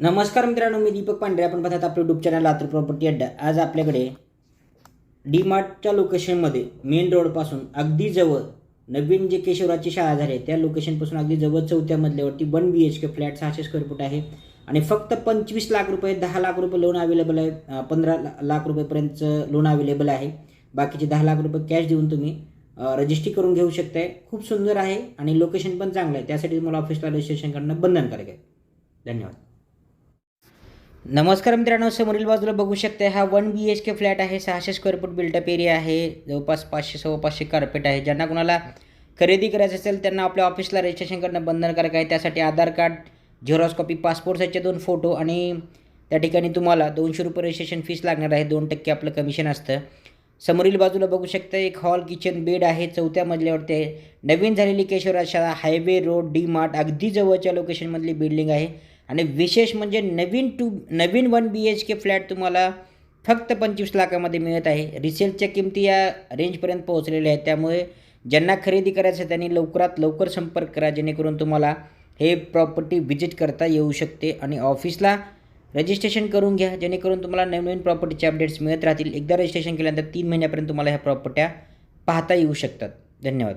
नमस्कार मित्रांनो मी दीपक पांढरे. आपण पाहतात आपलं युट्यूब चॅनल लातूर प्रॉपर्टी अड्डा. आज आपल्याकडे डी मार्टच्या लोकेशनमध्ये मेन रोडपासून अगदी जवळ नवीन जे केशवराची शाळा झाली आहे त्या लोकेशनपासून अगदी जवळ चौथ्या मधल्यावरती one B H K flat सहाशे स्क्वेअर फूट आहे. आणि फक्त पंचवीस लाख रुपये दहा लाख रुपये लोन अवेलेबल आहे. पंधरा ला- लाख रुपयेपर्यंतचं लोन अवेलेबल आहे. बाकीचे दहा लाख रुपये कॅश देऊन तुम्ही रजिस्ट्री करून घेऊ शकताय. खूप सुंदर आहे आणि लोकेशन पण चांगलं आहे. त्यासाठी तुम्हाला ऑफिसला रजिस्ट्रेशन करणं बंधनकारक आहे. धन्यवाद. नमस्कार मित्रांनो समोरील बाजूला बघू शकता हा one B H K flat आहे सहाशे स्क्वेअर फूट बिल्टअप एरिया आहे जवळपास पाचशे सव्वा पाचशे कार्पेट आहे. ज्यांना कुणाला खरेदी करायचं असेल त्यांना आपल्या ऑफिसला रजिस्ट्रेशन करणं बंधनकारक आहे. त्यासाठी Aadhaar card xerox copy passport साईजचे दोन फोटो आणि त्या ठिकाणी तुम्हाला दोनशे रुपये रजिस्ट्रेशन फीस लागणार आहे. दोन टक्के आपलं कमिशन असतं. समोरील बाजूला बघू शकता एक हॉल किचन बेड आहे. चौथ्या मजल्यावरती आहे. नवीन झालेली केशवराज शाळा हायवे रोड डी मार्ट अगदी जवळच्या लोकेशनमधली बिल्डिंग आहे. आणि विशेष म्हणजे नवीन to Naveen one B H K flat तुम्हाला फक्त पंचवीस लाखामध्ये मिळत आहे. रिसेलच्या किमती या रेंजपर्यंत पोहोचलेल्या आहेत. त्यामुळे ज्यांना खरेदी करायचं आहे त्यांनी लवकरात लवकर संपर्क करा जेणेकरून तुम्हाला हे प्रॉपर्टी व्हिजिट करता येऊ शकते आणि ऑफिसला रजिस्ट्रेशन करून घ्या. जेणेकरून तुम्हाला नवीन प्रॉपर्टीचे अपडेट्स मिळत राहतील. एकदा रजिस्ट्रेशन केल्यानंतर तीन महिन्यापर्यंत तुम्हाला ह्या प्रॉपर्ट्या पाहता येऊ शकतात. धन्यवाद.